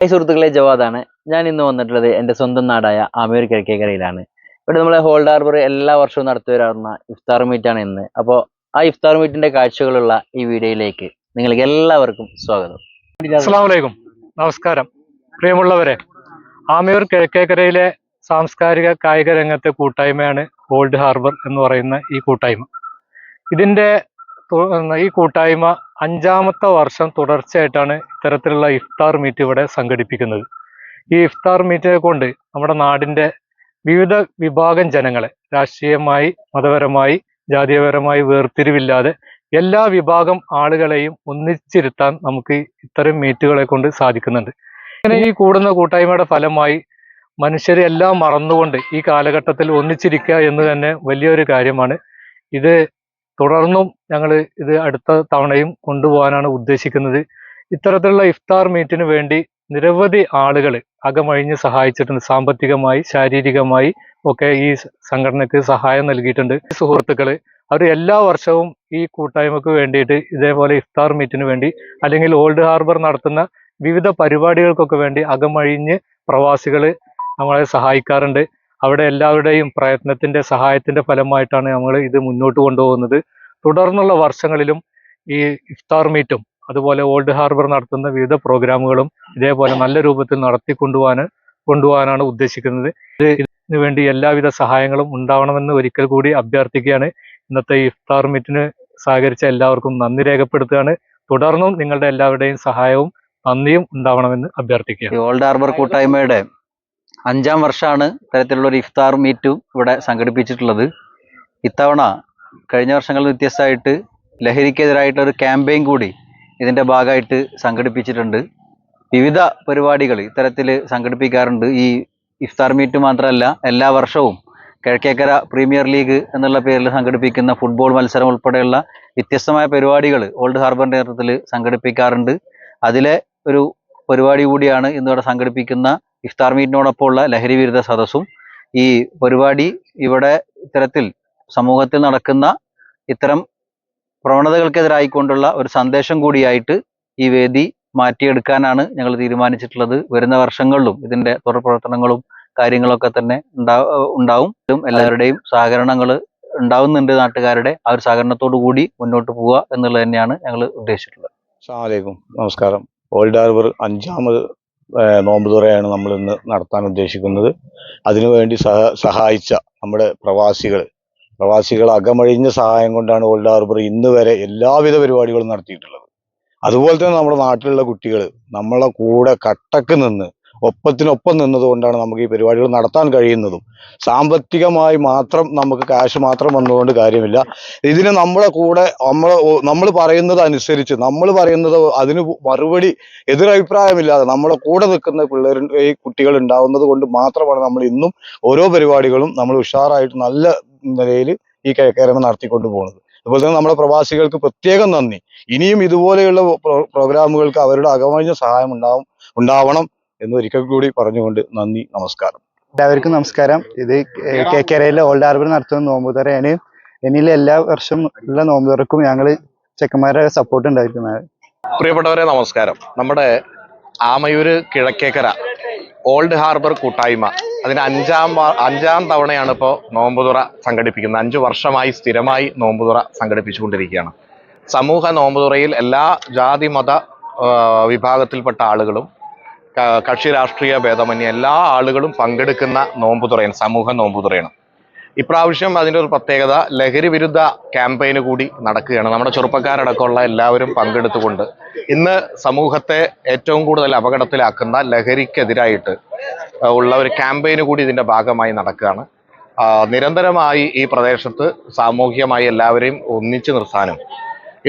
Hi സുഹൃത്തുക്കളെ ജവാദാണ്. ഞാൻ ഇന്ന് വന്നിട്ടുള്ളത് എന്റെ സ്വന്തം നാടായ ആമയൂർ കിഴക്കേക്കരയിലാണ് ഇവിടെ നമ്മളെ ഹോൾഡ് ഹാർബർ എല്ലാ വർഷവും നടത്തി വരാറുന്ന ഇഫ്താർ മീറ്റാണ് ഇന്ന്. അപ്പോൾ ആ ഇഫ്താർ മീറ്റിന്റെ കാഴ്ചകളുള്ള ഈ വീഡിയോയിലേക്ക് നിങ്ങൾക്ക് എല്ലാവർക്കും സ്വാഗതം. അസ്സാമലൈക്കും നമസ്കാരം. പ്രിയമുള്ളവരെ ആമയൂർ കിഴക്കേക്കരയിലെ സാംസ്കാരിക കായിക രംഗത്തെ കൂട്ടായ്മയാണ് ഹോൾഡ് ഹാർബർ എന്ന് പറയുന്ന ഈ കൂട്ടായ്മ. ഇതിന്റെ ഈ കൂട്ടായ്മ അഞ്ചാമത്തെ വർഷം തുടർച്ചയായിട്ടാണ് ഇത്തരത്തിലുള്ള ഇഫ്താർ മീറ്റ് ഇവിടെ സംഘടിപ്പിക്കുന്നത്. ഈ ഇഫ്താർ മീറ്റിനെ കൊണ്ട് നമ്മുടെ നാടിന്റെ വിവിധ വിഭാഗം ജനങ്ങളെ രാഷ്ട്രീയമായി മതപരമായി ജാതീയപരമായി വേർതിരിവില്ലാതെ എല്ലാ വിഭാഗം ആളുകളെയും ഒന്നിച്ചിരുത്താൻ നമുക്ക് ഇത്തരം മീറ്റുകളെ കൊണ്ട് സാധിക്കുന്നുണ്ട്. ഇങ്ങനെ ഈ കൂടുന്ന കൂട്ടായ്മയുടെ ഫലമായി മനുഷ്യരെ എല്ലാം മറന്നുകൊണ്ട് ഈ കാലഘട്ടത്തിൽ ഒന്നിച്ചിരിക്കുക എന്ന് തന്നെ വലിയൊരു കാര്യമാണ്. ഇത് തുടർന്നും ഞങ്ങൾ ഇത് അടുത്ത തവണയും കൊണ്ടുപോകാനാണ് ഉദ്ദേശിക്കുന്നത്. ഇത്തരത്തിലുള്ള ഇഫ്താർ മീറ്റിന് വേണ്ടി നിരവധി ആളുകൾ അകമഴിഞ്ഞ് സഹായിച്ചിട്ടുണ്ട്. സാമ്പത്തികമായി ശാരീരികമായി ഒക്കെ ഈ സംഘടനയ്ക്ക് സഹായം നൽകിയിട്ടുണ്ട്. സുഹൃത്തുക്കൾ അവർ എല്ലാ വർഷവും ഈ കൂട്ടായ്മക്ക് വേണ്ടിയിട്ട് ഇതേപോലെ ഇഫ്താർ മീറ്റിന് വേണ്ടി അല്ലെങ്കിൽ ഓൾഡ് ഹാർബർ നടത്തുന്ന വിവിധ പരിപാടികൾക്കൊക്കെ വേണ്ടി അകമഴിഞ്ഞ് പ്രവാസികൾ നമ്മളെ സഹായിക്കാറുണ്ട്. അവിടെ എല്ലാവരുടെയും പ്രയത്നത്തിന്റെ സഹായത്തിന്റെ ഫലമായിട്ടാണ് നമ്മൾ ഇത് മുന്നോട്ട് കൊണ്ടുപോകുന്നത്. തുടർന്നുള്ള വർഷങ്ങളിലും ഈ ഇഫ്താർ മീറ്റും അതുപോലെ ഓൾഡ് ഹാർബർ നടത്തുന്ന വിവിധ പ്രോഗ്രാമുകളും ഇതേപോലെ നല്ല രൂപത്തിൽ നടത്തി കൊണ്ടുപോകാൻ കൊണ്ടുപോകാനാണ് ഉദ്ദേശിക്കുന്നത്. ഇത് ഇതിനു വേണ്ടി എല്ലാവിധ സഹായങ്ങളും ഉണ്ടാവണമെന്ന് ഒരിക്കൽ കൂടി അഭ്യർത്ഥിക്കുകയാണ്. ഇന്നത്തെ ഇഫ്താർ മീറ്റിന് സഹകരിച്ച എല്ലാവർക്കും നന്ദി രേഖപ്പെടുത്തുകയാണ്. തുടർന്നും നിങ്ങളുടെ എല്ലാവരുടെയും സഹായവും നന്ദിയും ഉണ്ടാവണമെന്ന് അഭ്യർത്ഥിക്കുകയാണ്. ഓൾഡ് ഹാർബർ കൂട്ടായ്മയുടെ അഞ്ചാം വർഷമാണ് ഇത്തരത്തിലുള്ള ഒരു ഇഫ്താർ മീറ്റും ഇവിടെ സംഘടിപ്പിച്ചിട്ടുള്ളത്. ഇത്തവണ കഴിഞ്ഞ വർഷങ്ങളിൽ വ്യത്യസ്തമായിട്ട് ലഹരിക്കെതിരായിട്ടുള്ള ഒരു ക്യാമ്പയിൻ കൂടി ഇതിന്റെ ഭാഗമായിട്ട് സംഘടിപ്പിച്ചിട്ടുണ്ട്. വിവിധ പരിപാടികൾ ഇത്തരത്തിൽ സംഘടിപ്പിക്കാറുണ്ട്. ഈ ഇഫ്താർ മീറ്റ് മാത്രമല്ല എല്ലാ വർഷവും കിഴക്കേക്കര പ്രീമിയർ ലീഗ് എന്നുള്ള പേരിൽ സംഘടിപ്പിക്കുന്ന ഫുട്ബോൾ മത്സരം ഉൾപ്പെടെയുള്ള വ്യത്യസ്തമായ പരിപാടികൾ ഓൾഡ് ഹാർബർ നേതൃത്വത്തിൽ സംഘടിപ്പിക്കാറുണ്ട്. അതിലെ ഒരു പരിപാടി കൂടിയാണ് ഇന്നിവിടെ സംഘടിപ്പിക്കുന്ന ഇഫ്താർ മീറ്റിനോടൊപ്പമുള്ള ലഹരി വിരുദ്ധ സദസ്സും ഈ പരിപാടി ഇവിടെ ഇത്തരത്തിൽ സമൂഹത്തിൽ നടക്കുന്ന ഇത്തരം പ്രവണതകൾക്കെതിരായിക്കൊണ്ടുള്ള ഒരു സന്ദേശം കൂടിയായിട്ട് ഈ വേദി മാറ്റിയെടുക്കാനാണ് ഞങ്ങൾ തീരുമാനിച്ചിട്ടുള്ളത്. വരുന്ന വർഷങ്ങളിലും ഇതിന്റെ തുടർപ്രവർത്തനങ്ങളും കാര്യങ്ങളൊക്കെ തന്നെ ഉണ്ടാ ഉണ്ടാവും. എല്ലാവരുടെയും സഹകരണങ്ങൾ ഉണ്ടാവുന്നുണ്ട് നാട്ടുകാരുടെ. ആ ഒരു സഹകരണത്തോടു കൂടി മുന്നോട്ട് പോവുക എന്നുള്ളത് തന്നെയാണ് ഞങ്ങൾ ഉദ്ദേശിച്ചിട്ടുള്ളത്. നമസ്കാരം. ഓൾഡ് ഹാർബർ അഞ്ചാമത് നോമ്പ് തുറയാണ് നമ്മൾ ഇന്ന് നടത്താൻ ഉദ്ദേശിക്കുന്നത്. അതിനുവേണ്ടി സഹ സഹായിച്ച നമ്മുടെ പ്രവാസികൾ പ്രവാസികൾ അകമഴിഞ്ഞ സഹായം കൊണ്ടാണ് ഓൾഡ് ഹാർബർ ഇന്ന് വരെ എല്ലാവിധ പരിപാടികളും നടത്തിയിട്ടുള്ളത്. അതുപോലെ തന്നെ നമ്മുടെ നാട്ടിലുള്ള കുട്ടികൾ നമ്മളെ കൂടെ കട്ടക്ക് നിന്ന് ഒപ്പത്തിനൊപ്പം നിന്നതുകൊണ്ടാണ് നമുക്ക് ഈ പരിപാടികൾ നടത്താൻ കഴിയുന്നതും. സാമ്പത്തികമായി മാത്രം നമുക്ക് കാശ് മാത്രം വന്നതുകൊണ്ട് കാര്യമില്ല. ഇതിന് നമ്മളെ കൂടെ നമ്മൾ നമ്മൾ പറയുന്നത് അനുസരിച്ച് നമ്മൾ പറയുന്നത് അതിന് മറുപടി എതിരഭിപ്രായമില്ലാതെ നമ്മളെ കൂടെ നിൽക്കുന്ന പിള്ളേർ ഈ കുട്ടികൾ ഉണ്ടാവുന്നത് കൊണ്ട് മാത്രമാണ് നമ്മൾ ഇന്നും ഓരോ പരിപാടികളും നമ്മൾ ഉഷാറായിട്ട് നല്ല നിലയിൽ ഈ കേരളം നടത്തിക്കൊണ്ട് പോകുന്നത്. അതുപോലെ തന്നെ നമ്മുടെ പ്രവാസികൾക്ക് പ്രത്യേകം നന്ദി. ഇനിയും ഇതുപോലെയുള്ള പ്രോഗ്രാമുകൾക്ക് അവരുടെ അകമഴിഞ്ഞ സഹായം ഉണ്ടാവും ഉണ്ടാവണം. എന്ന് ഒരിക്കൽ കൂടി പറഞ്ഞുകൊണ്ട് നന്ദി നമസ്കാരം. എല്ലാവർക്കും നമസ്കാരം. ഇത് കേക്കരയിലെ ഓൾഡ് ഹാർബർ നടത്തുന്ന നോമ്പുതറയാണ് എന്നിൽ എല്ലാ വർഷവും ഉള്ള നോമ്പുതറക്കും ഞങ്ങൾ ചെക്കന്മാരുടെ സപ്പോർട്ട് ഉണ്ടായിരിക്കുന്നത് പ്രിയപ്പെട്ടവരെ നമസ്കാരം. നമ്മുടെ ആമയൂര് കിഴക്കേക്കര ഓൾഡ് ഹാർബർ കൂട്ടായ്മ അതിന് അഞ്ചാം അഞ്ചാം തവണയാണ് ഇപ്പോൾ നോമ്പുതുറ സംഘടിപ്പിക്കുന്നത്. അഞ്ചു വർഷമായി സ്ഥിരമായി നോമ്പുതുറ സംഘടിപ്പിച്ചുകൊണ്ടിരിക്കുകയാണ്. സമൂഹ നോമ്പുതുറയിൽ എല്ലാ ജാതി മത വിഭാഗത്തിൽപ്പെട്ട ആളുകളും കക്ഷി രാഷ്ട്രീയ ഭേദമന്യേ എല്ലാ ആളുകളും പങ്കെടുക്കുന്ന നോമ്പുതുറയാണ് സമൂഹ നോമ്പുതുറയാണ് ഇപ്രാവശ്യം അതിന്റെ ഒരു പ്രത്യേകത ലഹരി വിരുദ്ധ ക്യാമ്പയിന് കൂടി നടക്കുകയാണ്. നമ്മുടെ ചെറുപ്പക്കാരടക്കമുള്ള എല്ലാവരും പങ്കെടുത്തുകൊണ്ട് ഇന്ന് സമൂഹത്തെ ഏറ്റവും കൂടുതൽ അപകടത്തിലാക്കുന്ന ലഹരിക്കെതിരായിട്ട് ഉള്ള ഒരു ക്യാമ്പയിന് കൂടി ഇതിന്റെ ഭാഗമായി നടക്കുകയാണ്. നിരന്തരമായി ഈ പ്രദേശത്ത് സാമൂഹികമായി എല്ലാവരെയും ഒന്നിച്ചു നിർത്താനും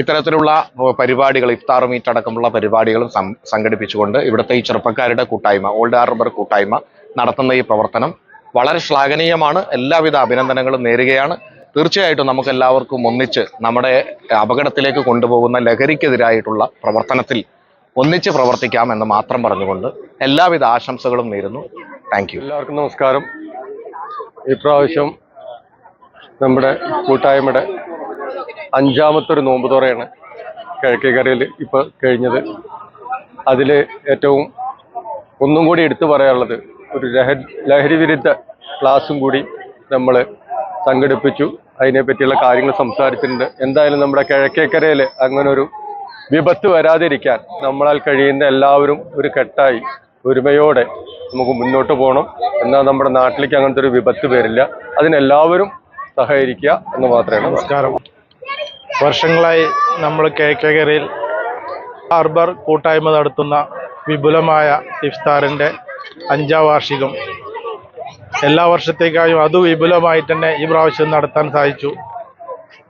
ഇത്തരത്തിലുള്ള പരിപാടികൾ ഇഫ്താർ മീറ്റ് അടക്കമുള്ള പരിപാടികളും സംഘടിപ്പിച്ചുകൊണ്ട് ഇവിടുത്തെ ഈ ചെറുപ്പക്കാരുടെ കൂട്ടായ്മ ഓൾഡ് ആർബർ കൂട്ടായ്മ നടത്തുന്ന ഈ പ്രവർത്തനം വളരെ ശ്ലാഘനീയമാണ്. എല്ലാവിധ അഭിനന്ദനങ്ങളും നേരുകയാണ്. തീർച്ചയായിട്ടും നമുക്ക് എല്ലാവർക്കും ഒന്നിച്ച് നമ്മുടെ അപകടത്തിലേക്ക് കൊണ്ടുപോകുന്ന ലഹരിക്കെതിരായിട്ടുള്ള പ്രവർത്തനത്തിൽ ഒന്നിച്ച് പ്രവർത്തിക്കാം എന്ന് മാത്രം പറഞ്ഞുകൊണ്ട് എല്ലാവിധ ആശംസകളും നേരുന്നു. താങ്ക് എല്ലാവർക്കും നമസ്കാരം. ഇപ്രാവശ്യം നമ്മുടെ കൂട്ടായ്മയുടെ അഞ്ചാമത്തെ ഒരു നോമ്പ് തുറയാണ് കിഴക്കേക്കരയിൽ ഇപ്പോൾ കഴിഞ്ഞത്. അതിൽ ഏറ്റവും ഒന്നും കൂടി എടുത്തു പറയാനുള്ളത് ഒരു ലഹരി ലഹരി വിരുദ്ധ ക്ലാസ്സും കൂടി നമ്മൾ സംഘടിപ്പിച്ചു. അതിനെ പറ്റിയുള്ള കാര്യങ്ങൾ സംസാരിച്ചിട്ടുണ്ട്. എന്തായാലും നമ്മുടെ കിഴക്കേക്കരയിൽ അങ്ങനൊരു വിപത്ത് വരാതിരിക്കാൻ നമ്മളാൽ കഴിയുന്ന എല്ലാവരും ഒരു കെട്ടായി ഒരുമയോടെ നമുക്ക് മുന്നോട്ട് പോകണം. എന്നാൽ നമ്മുടെ നാട്ടിലേക്ക് അങ്ങനത്തെ ഒരു വിപത്ത് വരില്ല. അതിനെല്ലാവരും സഹകരിക്കുക എന്ന് മാത്രമേ നമസ്കാരം. വർഷങ്ങളായി നമ്മൾ കിഴക്കേക്കരയിൽ ഹാർബർ കൂട്ടായ്മ നടത്തുന്ന വിപുലമായ ഇഫ്താറിന്റെ അഞ്ചാം വാർഷികം. എല്ലാ വർഷത്തേക്കായും അത് വിപുലമായി തന്നെ ഈ പ്രാവശ്യം നടത്താൻ സാധിച്ചു.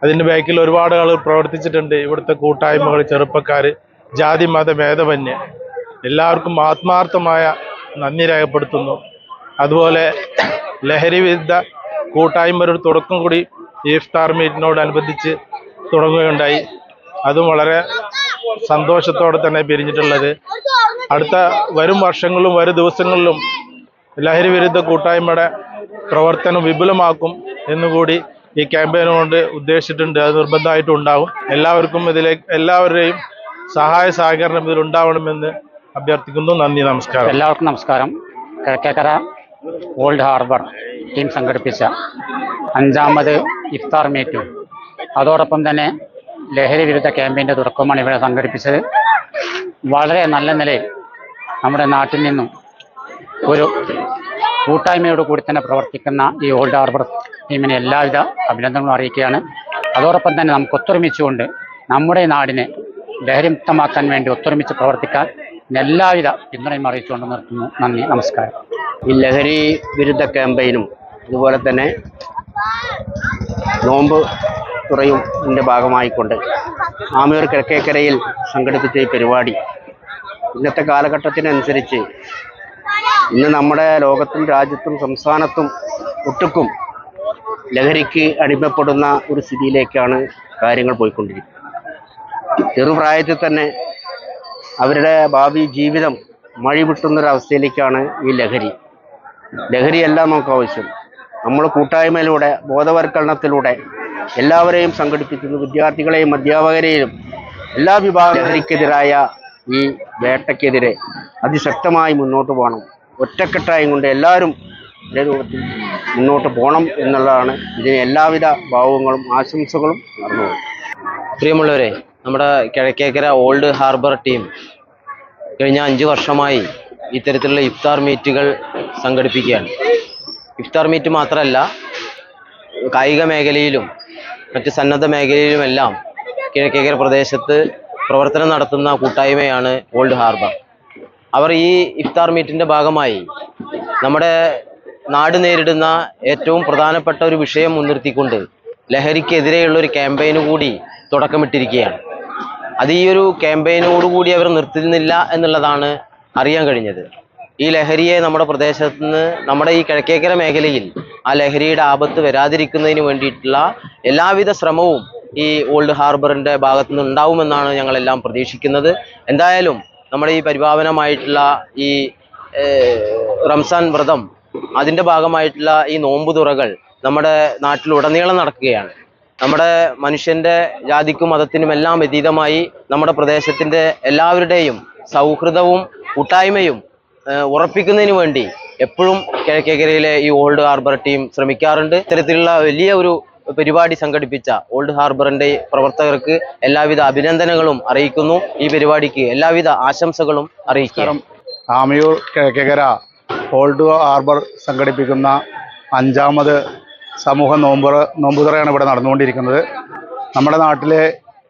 അതിന്റെ ബാക്കിൽ ഒരുപാട് ആളുകൾ പ്രവർത്തിച്ചിട്ടുണ്ട്. ഇവിടുത്തെ കൂട്ടായ്മകൾ ചെറുപ്പക്കാർ ജാതി മത ഭേദമന്യേ. എല്ലാവർക്കും ആത്മാർത്ഥമായ നന്ദി രേഖപ്പെടുത്തുന്നു. അതുപോലെ ലഹരി വിരുദ്ധ കൂട്ടായ്മ ഒരു തുടക്കം കൂടി ഇഫ്താർ മീറ്റിനോടനുബന്ധിച്ച് തുടങ്ങുകയുണ്ടായി. അതും വളരെ സന്തോഷത്തോടെ തന്നെ പിരിഞ്ഞിട്ടുള്ളത്. അടുത്ത വരും വർഷങ്ങളിലും വരും ദിവസങ്ങളിലും ലഹരി വിരുദ്ധ കൂട്ടായ്മയുടെ പ്രവർത്തനം വിപുലമാക്കും എന്നുകൂടി ഈ ക്യാമ്പയിൻ കൊണ്ട് ഉദ്ദേശിച്ചിട്ടുണ്ട്. അത് നിർബന്ധമായിട്ടും ഉണ്ടാവും. എല്ലാവർക്കും ഇതിലേക്ക് എല്ലാവരുടെയും സഹായ സഹകരണം ഇതിൽ ഉണ്ടാവണമെന്ന് അഭ്യർത്ഥിക്കുന്നു. നന്ദി നമസ്കാരം. എല്ലാവർക്കും നമസ്കാരം. കിഴക്കേക്കര ഓൾഡ് ഹാർബർ ടീം സംഘടിപ്പിച്ച അഞ്ചാമത് ഇഫ്താർ മീറ്റും. അതോടൊപ്പം തന്നെ ലഹരി വിരുദ്ധ ക്യാമ്പയിന്റെ തുടക്കമാണ് ഇവിടെ സംഘടിപ്പിച്ചത്. വളരെ നല്ല നിലയിൽ നമ്മുടെ നാട്ടിൽ നിന്നും ഒരു കൂട്ടായ്മയോട് കൂടി തന്നെ പ്രവർത്തിക്കുന്ന ഈ ഓൾഡ് ഹാർബർ ടീമിനെ എല്ലാവിധ അഭിനന്ദനങ്ങളും അറിയിക്കുകയാണ്. അതോടൊപ്പം തന്നെ നമുക്ക് ഒത്തൊരുമിച്ചുകൊണ്ട് നമ്മുടെ നാടിനെ ലഹരിമുക്തമാക്കാൻ വേണ്ടി ഒത്തൊരുമിച്ച് പ്രവർത്തിക്കാൻ എല്ലാവിധ പിന്തുണയും അറിയിച്ചുകൊണ്ട് നിർത്തുന്നു. നന്ദി നമസ്കാരം. ഈ ലഹരി വിരുദ്ധ ക്യാമ്പയിനും അതുപോലെ തന്നെ നോമ്പ് തുറയും ഇതിന്റെ ഭാഗമായിക്കൊണ്ട്. ആമയൂർ കിഴക്കേക്കരയിൽ സംഘടിപ്പിച്ച ഈ പരിപാടി ഇന്നത്തെ കാലഘട്ടത്തിനനുസരിച്ച് ഇന്ന് നമ്മുടെ ലോകത്തും രാജ്യത്തും സംസ്ഥാനത്തും ഒട്ടുക്കും ലഹരിക്ക് അടിമപ്പെടുന്ന ഒരു സ്ഥിതിയിലേക്കാണ് കാര്യങ്ങൾ പോയിക്കൊണ്ടിരിക്കുന്നത്. ചെറുപ്രായത്തിൽ തന്നെ അവരുടെ ഭാവി ജീവിതം മഴി അവസ്ഥയിലേക്കാണ് ഈ ലഹരി. ലഹരിയല്ല നമുക്ക് ആവശ്യം. നമ്മൾ കൂട്ടായ്മയിലൂടെ ബോധവൽക്കരണത്തിലൂടെ എല്ലാവരെയും സംഘടിപ്പിക്കുന്നു വിദ്യാർത്ഥികളെയും അധ്യാപകരെയും എല്ലാ വിഭാഗങ്ങൾക്കെതിരായ ഈ വേട്ടയ്ക്കെതിരെ അതിശക്തമായി മുന്നോട്ട് പോകണം. ഒറ്റക്കെട്ടായും കൊണ്ട് എല്ലാവരും ഒരേ രൂപത്തിൽ മുന്നോട്ട് പോകണം എന്നുള്ളതാണ് ഇതിന് എല്ലാവിധ ഭാവങ്ങളും ആശംസകളും നടന്നു പ്രിയമുള്ളവരെ നമ്മുടെ കിഴക്കേക്കര ഓൾഡ് ഹാർബർ ടീം കഴിഞ്ഞ അഞ്ച് വർഷമായി ഇത്തരത്തിലുള്ള ഇഫ്താർ മീറ്റുകൾ സംഘടിപ്പിക്കുകയാണ്. ഇഫ്താർ മീറ്റ് മാത്രമല്ല കായിക മേഖലയിലും മറ്റ് സന്നദ്ധ മേഖലയിലുമെല്ലാം കിഴക്കേക്കര പ്രദേശത്ത് പ്രവർത്തനം നടത്തുന്ന കൂട്ടായ്മയാണ് ഓൾഡ് ഹാർബർ അവർ ഈ ഇഫ്താർ മീറ്റിന്റെ ഭാഗമായി നമ്മുടെ നാട് നേരിടുന്ന ഏറ്റവും പ്രധാനപ്പെട്ട ഒരു വിഷയം മുൻനിർത്തിക്കൊണ്ട് ലഹരിക്കെതിരെയുള്ള ഒരു ക്യാമ്പയിന് കൂടി തുടക്കമിട്ടിരിക്കുകയാണ്. അത് ഈ ഒരു ക്യാമ്പയിനോടുകൂടി അവർ നിർത്തുന്നില്ല എന്നുള്ളതാണ് അറിയാൻ കഴിഞ്ഞത്. ഈ ലഹരിയെ നമ്മുടെ പ്രദേശത്ത് നിന്ന് നമ്മുടെ ഈ കിഴക്കേക്കര മേഖലയിൽ ആ ലഹരിയുടെ ആപത്ത് വരാതിരിക്കുന്നതിന് വേണ്ടിയിട്ടുള്ള എല്ലാവിധ ശ്രമവും ഈ ഓൾഡ് ഹാർബറിന്റെ ഭാഗത്തു നിന്ന് ഉണ്ടാവുമെന്നാണ് ഞങ്ങളെല്ലാം പ്രതീക്ഷിക്കുന്നത്. എന്തായാലും നമ്മുടെ ഈ പരിഭാവനമായിട്ടുള്ള ഈ റംസാൻ വ്രതം അതിന്റെ ഭാഗമായിട്ടുള്ള ഈ നോമ്പ് തുറകൾ നമ്മുടെ നാട്ടിലുടനീളം നടക്കുകയാണ്. നമ്മുടെ മനുഷ്യന്റെ ജാതിക്കും മതത്തിനും എല്ലാം അതീതമായി നമ്മുടെ പ്രദേശത്തിന്റെ എല്ലാവരുടെയും സൗഹൃദവും കൂട്ടായ്മയും ഉറപ്പിക്കുന്നതിന് വേണ്ടി എപ്പോഴും കിഴക്കേക്കരയിലെ ഈ ഓൾഡ് ഹാർബർ ടീം ശ്രമിക്കാറുണ്ട്. ഇത്തരത്തിലുള്ള വലിയ ഒരു പരിപാടി സംഘടിപ്പിച്ച ഓൾഡ് ഹാർബറിന്റെ പ്രവർത്തകർക്ക് എല്ലാവിധ അഭിനന്ദനങ്ങളും അറിയിക്കുന്നു. ഈ പരിപാടിക്ക് എല്ലാവിധ ആശംസകളും അറിയിക്കാം ആമയൂർ കിഴക്കേക്കര ഓൾഡ് ഹാർബർ സംഘടിപ്പിക്കുന്ന അഞ്ചാമത് സമൂഹ നോമ്പുറ നോമ്പുതുറയാണ് ഇവിടെ നടന്നുകൊണ്ടിരിക്കുന്നത്. നമ്മുടെ നാട്ടിലെ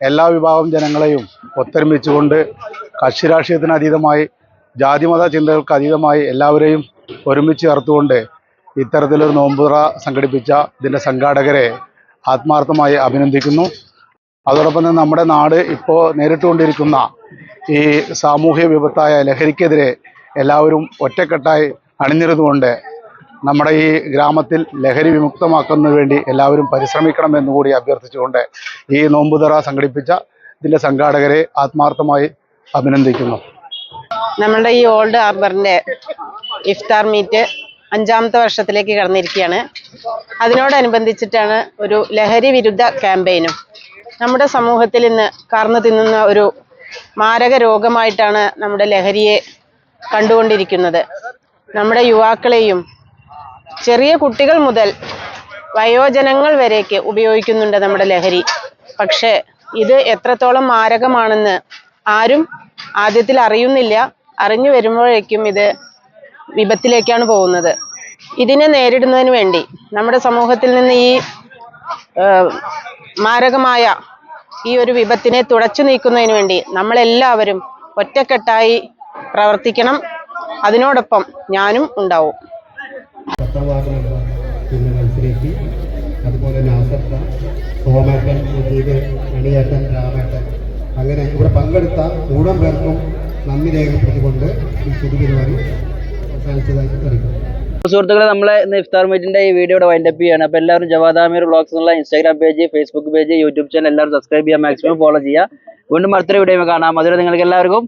എല്ലാ വിഭാഗം ജനങ്ങളെയും ഒത്തൊരുമിച്ചുകൊണ്ട് കക്ഷി രാഷ്ട്രീയത്തിന് അതീതമായി ജാതിമത ചിന്തകൾക്ക് അതീതമായി എല്ലാവരെയും ഒരുമിച്ച് ചേർത്തുകൊണ്ട് ഇത്തരത്തിലൊരു നോമ്പുറ സംഘടിപ്പിച്ച ഇതിന്റെ സംഘാടകരെ ആത്മാർത്ഥമായി അഭിനന്ദിക്കുന്നു. അതോടൊപ്പം തന്നെ നമ്മുടെ നാട് ഇപ്പോൾ നേരിട്ടുകൊണ്ടിരിക്കുന്ന ഈ സാമൂഹ്യ വിപത്തായ ലഹരിക്കെതിരെ എല്ലാവരും ഒറ്റക്കെട്ടായി അണിനിരുന്നുകൊണ്ട് നമ്മുടെ ഈ ഗ്രാമത്തിൽ ലഹരി വിമുക്തമാക്കുന്നതിന് വേണ്ടി എല്ലാവരും പരിശ്രമിക്കണമെന്നുകൂടി അഭ്യർത്ഥിച്ചുകൊണ്ട് ഈ നോമ്പുതറ സംഘടിപ്പിച്ച ഇതിന്റെ സംഘാടകരെ ആത്മാർത്ഥമായി അഭിനന്ദിക്കുന്നു. നമ്മളുടെ ഈ ഓൾഡ് ഹാർബറിന്റെ ഇഫ്താർ മീറ്റ് അഞ്ചാമത്തെ വർഷത്തിലേക്ക് കടന്നിരിക്കുകയാണ്. അതിനോടനുബന്ധിച്ചിട്ടാണ് ഒരു ലഹരി വിരുദ്ധ ക്യാമ്പയിനും. നമ്മുടെ സമൂഹത്തിൽ ഇന്ന് കറന്നു തിന്നുന്ന ഒരു മാരക രോഗമായിട്ടാണ് നമ്മുടെ ലഹരിയെ കണ്ടുകൊണ്ടിരിക്കുന്നത്. നമ്മുടെ യുവാക്കളെയും ചെറിയ കുട്ടികൾ മുതൽ വയോജനങ്ങൾ വരേക്ക് ഉപയോഗിക്കുന്നുണ്ട് നമ്മുടെ ലഹരി. പക്ഷേ ഇത് എത്രത്തോളം മാരകമാണെന്ന് ആരും ആദ്യത്തിൽ അറിയുന്നില്ല. അറിഞ്ഞു വരുമ്പോഴേക്കും ഇത് വിപത്തിലേക്കാണ് പോകുന്നത്. ഇതിനെ നേരിടുന്നതിന് വേണ്ടി നമ്മുടെ സമൂഹത്തിൽ നിന്ന് ഈ മാരകമായ ഈ ഒരു വിപത്തിനെ തുടച്ചു നീക്കുന്നതിന് വേണ്ടി നമ്മളെല്ലാവരും ഒറ്റക്കെട്ടായി പ്രവർത്തിക്കണം. അതിനോടൊപ്പം ഞാനും ഉണ്ടാവും. അതുപോലെ അങ്ങനെ ഇവിടെ പങ്കെടുത്ത കൂടം പേർക്കും നന്ദി രേഖപ്പെട്ടുകൊണ്ട് ഈ പൊതുപരിപാടി അവസാനിച്ചതായി അറിയിക്കുന്നു. സുഹൃത്തുക്കളെ നമ്മളെ ഇന്ന് ഇഫ്താർ മീറ്റിന്റെ ഈ വീഡിയോ വൈൻഡ് അപ്പ് ചെയ്യാണ് അപ്പോൾ എല്ലാവരും ജവാദ് ആമീർ ഉള്ള എന്നുള്ള Instagram page Facebook page YouTube channel എല്ലാവരും സബ്സ്ക്രൈബ് ചെയ്യുക മാക്സിമം ഫോളോ ചെയ്യുക. വീണ്ടും അടുത്തൊരു വീഡിയോ കാണാം. അതുവരെ നിങ്ങൾക്ക് എല്ലാവർക്കും